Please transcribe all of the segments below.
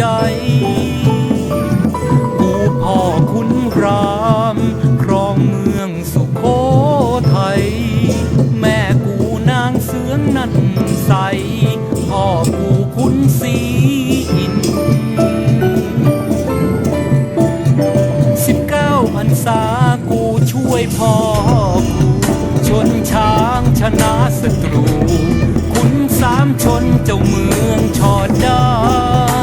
จกูพ่อคุณราม ครองเมืองสุโขทัย แม่กูนางเสืองนันใส พ่อกูคุณสีอินสิบเก้าพันษากูช่วยพ่อกูชนช้างชนะศัตรู คุณสามชนเจ้าเมืองชอดได้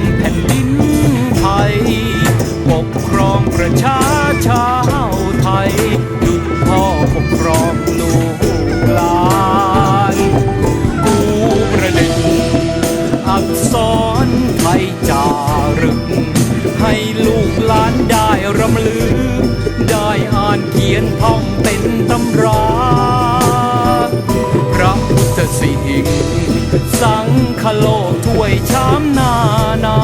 บรวมแผ่นดินไทย ปกครองประชาชาวไทย ดุจพ่อปกครองลูกหลานกูประดิษฐ์อักษรไทยจารึก ให้ลูกหลานได้รำลึก ได้อ่านเขียนท่องเป็นตำราพระพุทธสิหิงสัง คโลกถ้วยชามนานา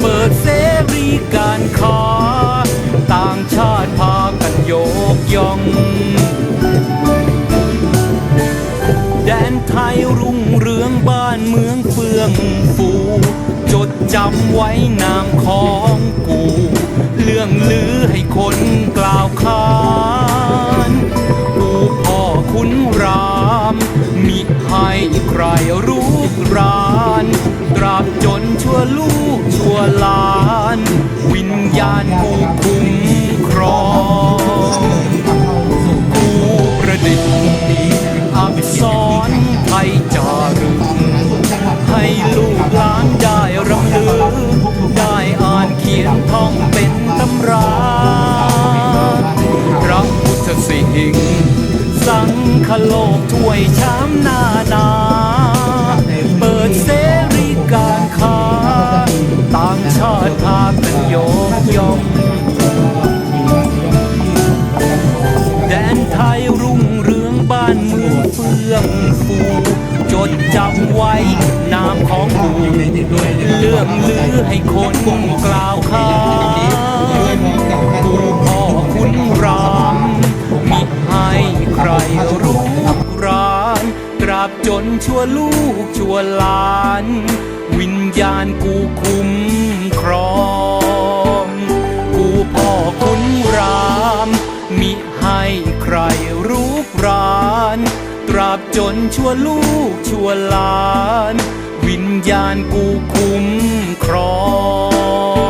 เปิดเสรีการค้า ต่างชาติพากันโยกย่อง แดนไทยรุ่งเรืองบ้านเมืองเฟื่องฟู จดจำไว้นามของกูามมิให้ใครรู้ราน ตราบจนชั่วลูกชั่วหลาน วิญญาณกูคุ้ สังคโลกถ้วยชามนานา เปิดเสรีการค้า ต่างชาติพากันยกย่องแดนไทยรุ่งเรืองบ้านเมืองเฟื่องฟูจดจำไว้นามของกูเรื่องลือให้คนกล่าวขา ชั่วลูกชั่วหลาน วิญญาณกูคุ้มครอง กูพ่อคุณราม มิให้ใครรู้ราน ตราบจนชั่วลูกชั่วหลาน วิญญาณกูคุ้มครอง